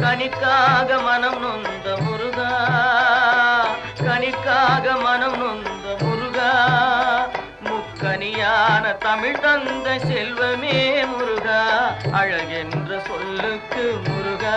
கணிக்காக மனம் நொந்த முருகா. கணிக்காக மனம் நொந்த முருகா. முக்கனியான தமிழ் தந்த செல்வமே முருகா. அழகென்ற சொல்லுக்கு முருகா.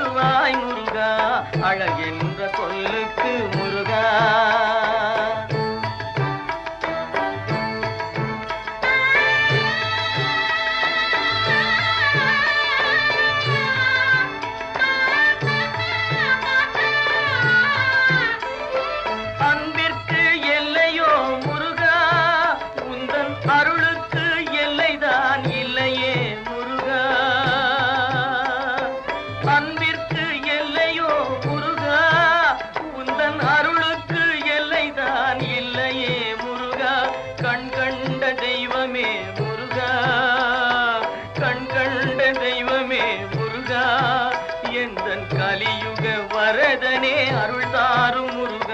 பாடுவாய் முருகா அழகென்ற சொல்ல கண்ட தெய்வமே முருகா எந்தன் கலியுக வரதனே அருள் தாரும் முருகா.